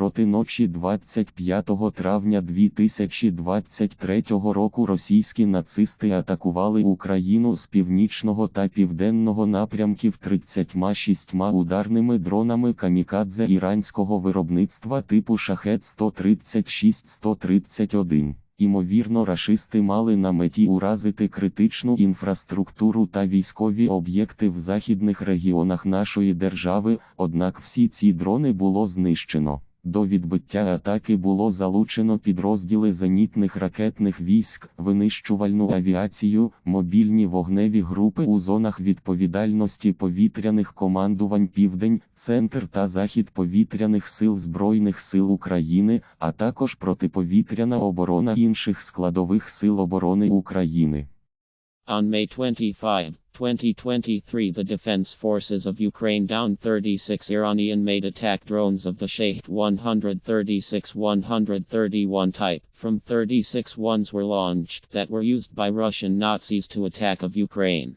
Проти ночі 25 травня 2023 року російські нацисти атакували Україну з північного та південного напрямків 36 ударними дронами камікадзе іранського виробництва типу Шахет 136-131. Імовірно, рашисти мали на меті уразити критичну інфраструктуру та військові об'єкти в західних регіонах нашої держави, однак всі ці дрони було знищено. До відбиття атаки було залучено підрозділи зенітних ракетних військ, винищувальну авіацію, мобільні вогневі групи у зонах відповідальності повітряних командувань Південь, Центр та Захід повітряних сил Збройних сил України, а також протиповітряна оборона інших складових сил оборони України. On May 25, 2023, the Defense Forces of Ukraine downed 36 Iranian made attack drones of the Shahed 136 131 type. From 36 ones were launched that were used by Russian Nazis to attack of Ukraine.